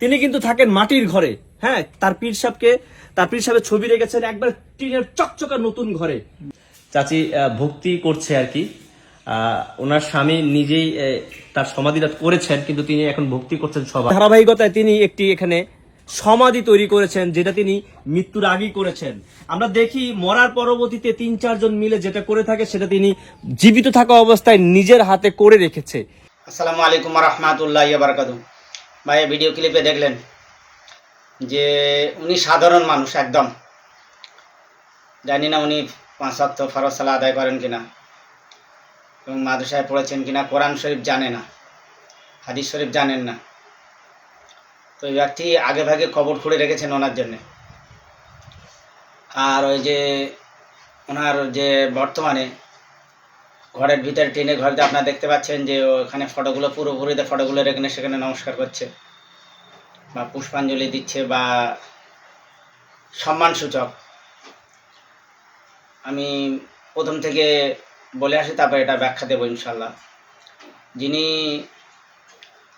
তিনি কিন্তু থাকেন মাটির ঘরে। হ্যাঁ তার পীর সাহেবকে তার পীর সাহেবের ছবি রেখেছেন একবার টিনের চকচকা নতুন ঘরে। চাচি ভক্তি করছে আর কি। আহ, ওনার স্বামী নিজেই তার সমাধিটা করেছেন কিন্তু তিনি এখন ভক্তি করছেন সবাই। ধারাবাহিকতায় তিনি একটি এখানে সমাধি তৈরি করেছেন যেটা তিনি মৃত্যুর আগেই করেছেন। আমরা দেখি মরার পরবর্তীতে তিন চারজন মিলে যেটা করে থাকে সেটা তিনি জীবিত থাকা অবস্থায় নিজের হাতে করে রেখেছে। আসসালামু আলাইকুম রহমাতুল্লাহ বারকাতু ভাই ভিডিও ক্লিপে দেখলেন যে উনি সাধারণ মানুষ একদম। জানি না উনি পাঁচ সপ্তাহ ফরজ সালা আদায় করেন কিনা এবং মাদ্রাসায় পড়েছেন কিনা, কোরআন শরীফ জানে না, হাদিস শরীফ জানেন না। তো এই ব্যক্তি আগে ভাগে কবর খুঁড়ে রেখেছেন ওনার জন্যে। আর ওই যে ওনার যে বর্তমানে ঘরের ভিতরে টেনে ঘরতে আপনারা দেখতে পাচ্ছেন যে ওখানে ফটোগুলো পুরোপুরিতে ফটোগুলো রেখে সেখানে নমস্কার করছে বা পুষ্পাঞ্জলি দিচ্ছে বা সম্মানসূচক। আমি প্রথম থেকে বলে আসি, তারপরে এটা ব্যাখ্যা দেবো ইনশাল্লাহ যিনি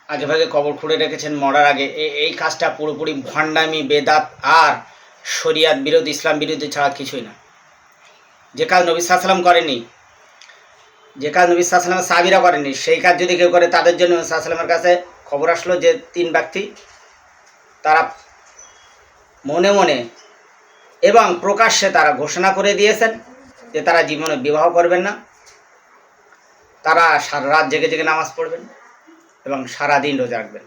আগেভাগে কবর খুঁড়ে রেখেছেন মরার আগে এই কাজটা পুরোপুরি ভণ্ডামি, বেদাত আর শরিয়াত বিরোধী, ইসলাম বিরোধী ছাড়া কিছুই না। যে কাজ নবী সাল্লাম করেনি যে কাজ নবী সাল্লামের সাবিরা করেনি সেই কাজ যদি কেউ করে, তাদের জন্য সাল্লামের কাছে খবর আসলো যে তিন ব্যক্তি, তারা মনে মনে এবং প্রকাশ্যে তারা ঘোষণা করে দিয়েছেন যে তারা জীবনে বিবাহ করবেন না। তারা সারা রাত জেগে জেগে নামাজ পড়বেন এবং সারা দিন রোজা রাখবেন।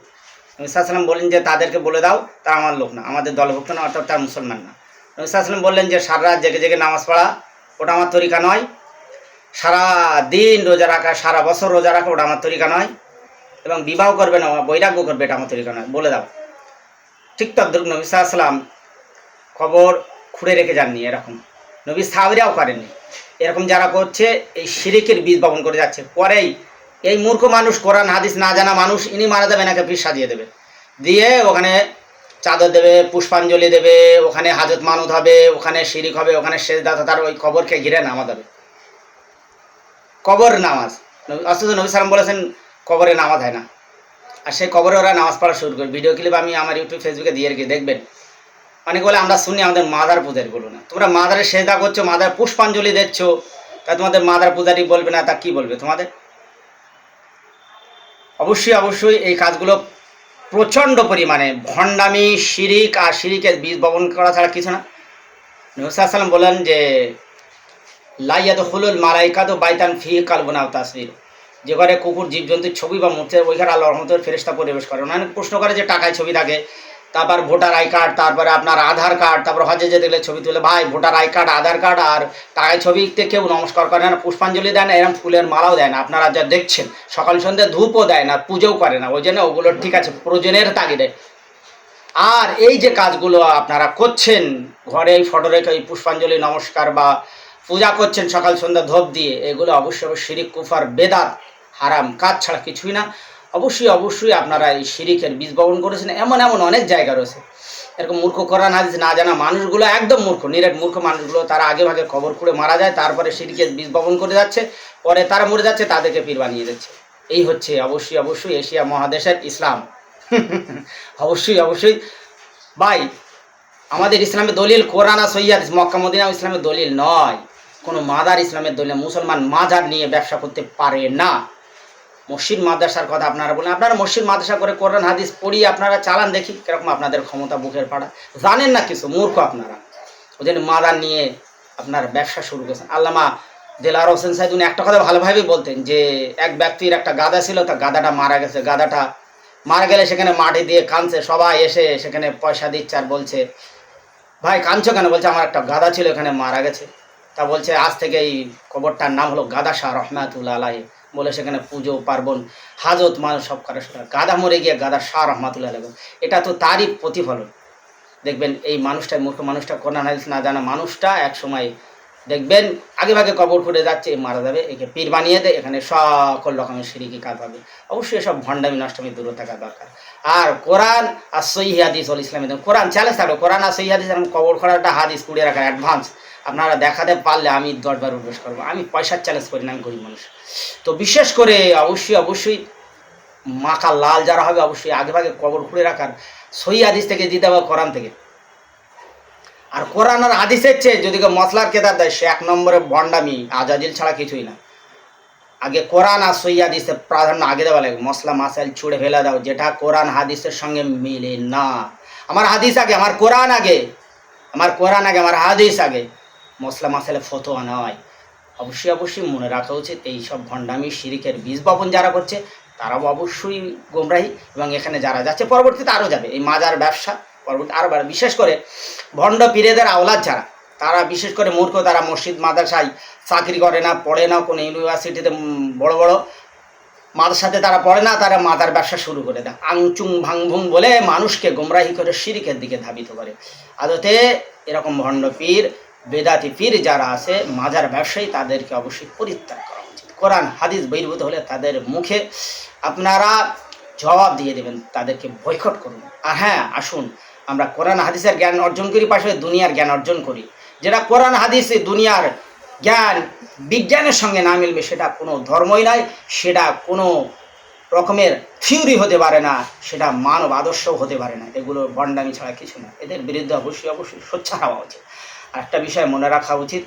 নবী সাল্লাম বললেন যে, তাদেরকে বলে দাও, তারা আমার লোক না, আমাদের দলভুক্ত না, অর্থাৎ তার মুসলমান না। নবী সাল্লাম বললেন যে, সারা রাত জেগে জেগে নামাজ পড়া, ওটা আমার তরিকা নয়। সারা দিন রোজা রাখা, সারা বছর রোজা রাখা, ওটা আমার তরিকা নয়। এবং বিবাহ করবে না বৈরাগ্য করবে, এটা আমার তরিকা নয়। বলে দাও। ঠিক তদ্রুপ নবী সাল্লাম খবর খুঁড়ে রেখে যাননি, এরকম। নবী সাহাবিরাও করেননি। এরকম যারা করছে, এই শিরিকের বীজ বপন করে যাচ্ছে। পরেই এই মূর্খ মানুষ, কোরআন, হাদিস না জানা মানুষ, ইনি মারা দেবে নাকি পীর সাজিয়ে দেবে। দিয়ে ওখানে চাদর দেবে, পুষ্পাঞ্জলি দেবে, ওখানে হাজত মানত হবে, ওখানে শিরিক হবে, ওখানে শেষ দাতা তার ওই খবরকে ঘিরে নামা দেবে কবর নামাজ। অথচ নবী সালাম বলেছেন, কবরে নামাজ হয় না। আর সেই কবরে ওরা নামাজ পড়া শুরু করে। ভিডিও ক্লিপ আমি আমার ইউটিউব ফেসবুকে দিয়ে রেখে, দেখবেন। অনেকে বলে, আমরা শুনি আমাদের মাদার পূজারি বলো না। তোমরা মাদারের সেজদা করছ, মাদার পুষ্পাঞ্জলি দিচ্ছ, তা তোমাদের মাদার পূজারি বলবে না, তা কি বলবে তোমাদের? অবশ্যই অবশ্যই এই কাজগুলো প্রচণ্ড পরিমাণে, ভণ্ডামি, শিরিক, আর শিরিকের বীজ বপন করা ছাড়া কিছু না। নবসাল্লাম বলেন যে লাইয়াত হলুল মালাইকা তো বাইতান ফি কালবনা তাসবির। যে ঘরে কুকুর জীবজন্তুর ছবি বা মূর্তি, ওইখানে আল্লাহ রহমতের ফেরেস্তা পরিবেশ করে। অনেক প্রশ্ন করে যে টাকায় ছবি থাকে, তারপর ভোটার আই কার্ড, তারপরে আপনার আধার কার্ড, তারপর হজে যেতে গেলে ছবি তুলে, ভাই, voter I card, Aadhaar card আর টাকায় ছবিতে কেউ নমস্কার করে না, পুষ্পাঞ্জলি দেয় না, এরকম ফুলের মালাও দেয় না। আপনারা যা দেখছেন, সকাল সন্ধ্যে ধূপও দেয় না, পুজোও করে না। ওই জন্য ওগুলো ঠিক আছে, প্রয়োজনের তাগিদে। আর এই যে কাজগুলো আপনারা করছেন, ঘরে এই ফটো রেখে এই পুষ্পাঞ্জলি, নমস্কার বা পূজা করছেন সকাল সন্ধ্যা ধূপ দিয়ে, এগুলো অবশ্যই শিরিক, কুফার, বেদাত, হারাম কাজ ছাড়া কিছুই না। অবশ্যই অবশ্যই আপনারা এই শিরিকের বীজ বপন করেছেন, এমন এমন অনেক জায়গা রয়েছে। এরকম মূর্খ করা না না জানা মানুষগুলো একদম মূর্খ, নিরেট মূর্খ মানুষগুলো, তারা আগে ভাগে খবর খুঁড়ে মারা যায়, তারপরে শিরিকের বীজ বপন করে যাচ্ছে, পরে তারা মরে যাচ্ছে, তাদেরকে পীর বানিয়ে দিচ্ছে। এই হচ্ছে অবশ্যই অবশ্যই এশিয়া মহাদেশের ইসলাম। অবশ্যই অবশ্যই। ভাই, আমাদের ইসলামের দলিল কোরআন সৈয়াদ মক্কা মদিনা ইসলামের দলিল নয়। কোনো মাদার ইসলামের দলিল, মুসলমান মাজার নিয়ে ব্যবসা করতে পারে না। মসজিদ মাদ্রাসার কথা আপনারা বলেন আপনারা মসজিদ মাদ্রাসা করে কোরআন, হাদিস পড়িয়ে আপনারা চালান দেখি কীরকম আপনাদের ক্ষমতা বুকের পাড়া। জানেন না কিছু, মূর্খ আপনারা। ওই জন্য মাদার নিয়ে আপনার ব্যবসা শুরু করেছেন। আল্লামা দেলার হোসেন সাহেব উনি একটা কথা ভালোভাবেই বলতেন যে, এক ব্যক্তির একটা গাদা ছিল, তা গাদাটা মারা গেছে। গাদাটা মারা গেলে সেখানে মাটি দিয়ে কাঁদছে, সবাই এসে সেখানে পয়সা দিচ্ছে আর বলছে, ভাই, কাঁদছো কেন? বলছে, আমার একটা গাদা ছিল, এখানে মারা গেছে। তা বলছে, আজ থেকে এই কবরটার নাম হলো গাদা শাহ রহমাতুল্লাহ আলাই বলে সেখানে পুজো, পার্বণ, হাজত মানুষ সব করে গাদা মরে গিয়ে গাদা শাহ রহমাতুল্লাহ আলাই এটা তো তারই প্রতিফলন। দেখবেন এই মানুষটা মূর্খ মানুষটা, কোরআন, হাদিস না জানা মানুষটা এক সময় দেখবেন আগে ভাগে কবর করে যাচ্ছে, মারা যাবে, একে পীর বানিয়ে দেয়, এখানে সকল রকমের সিঁড়িকে কাজ হবে। অবশ্যই এসব ভণ্ডামি, নষ্টমী দূরে থাকা দরকার। আর কোরআন আর সহি হাদিস হল ইসলামী। কোরআন চ্যালেঞ্জ থাকল। কোরআন আর সহি হাদিস কবর করাটা হাদিস কুড়িয়ে রাখার অ্যাডভান্স আপনারা দেখাতে পারলে আমি দশবার উদ্বেশ করব। আমি পয়সার চ্যালেঞ্জ করি না, আমি গরিব মানুষ। তো বিশেষ করে অবশ্যই অবশ্যই মাখা লাল যারা হবে, অবশ্যই আগে ভাগে কবর খুঁড়ে রাখার সই হাদিস থেকে দিতে হবে কোরআন থেকে। আর কোরআন আর হাদিসের চেয়ে যদি কেউ মশলার কেতাব দেয়, সে এক নম্বরে ভণ্ডামি আজাজিল ছাড়া কিছুই না। আগে কোরআন আর সই হাদিসের প্রাধান্য আগে দেওয়া লাগে মশলা মাসাইল ছুঁড়ে ফেলে দাও, যেটা কোরআন হাদিসের সঙ্গে মিলে না। আমার হাদিস আগে, আমার কোরআন আগে, আমার কোরআন আগে, আমার হাদিস আগে। মশলা মাসাইলে ফতোয়া নয়। অবশ্যই অবশ্যই মনে রাখা উচিত এই সব ভণ্ডামি শিরিকের বীজ বপন যারা করছে, তারাও অবশ্যই গোমরাহি এবং এখানে যারা যাচ্ছে, পরবর্তীতে আরও যাবে। এই মাজার ব্যবসা, পরবর্তী আরও বাড়বে। বিশেষ করে ভণ্ড পীরেদের আওলাদ যারা, তারা বিশেষ করে মূর্খ, তারা মসজিদ, মাদ্রাসায় চাকরি করে না, পড়ে না, কোনো ইউনিভার্সিটিতে বড় বড় মাদ্রাসাতে তারা পড়ে না, তারা মাদার ব্যবসা শুরু করে দেয়। আংচুং ভাংভুং বলে মানুষকে গোমরাহি করে শিরিকের দিকে ধাবিত করে। আদতে এরকম ভণ্ড পীর বেদাতি পীর যারা আছে, মাজার ব্যবসায়ী, তাদেরকে অবশ্যই পরিত্যাগ করা উচিত। কোরআন, হাদিস বহির্ভূত হলে তাদের মুখে আপনারা জবাব দিয়ে দেবেন, তাদেরকে বয়কট করুন। আর হ্যাঁ আসুন, আমরা কোরআন, হাদিসের জ্ঞান অর্জন করি, পাশে দুনিয়ার জ্ঞান অর্জন করি। যেটা কোরআন, হাদিস, দুনিয়ার জ্ঞান, বিজ্ঞানের সঙ্গে না মিলবে, সেটা কোনো ধর্মই নয় সেটা কোনো রকমের থিওরি হতে পারে না, সেটা মানব আদর্শও হতে পারে না। এগুলো বন্ডামি ছাড়া কিছু না। এদের বিরুদ্ধে অবশ্যই অবশ্যই সোচ্চার হওয়া উচিত। একটা বিষয় মনে রাখা উচিত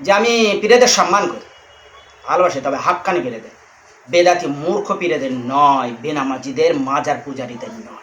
যে আমি পীরেদের সম্মান করি, ভালোবাসি, তবে হাক্কানি পীরেদের। বেদাতি মূর্খ পীরেদের নয়, বেনামাজিদের মাজার পূজারীদের নয়।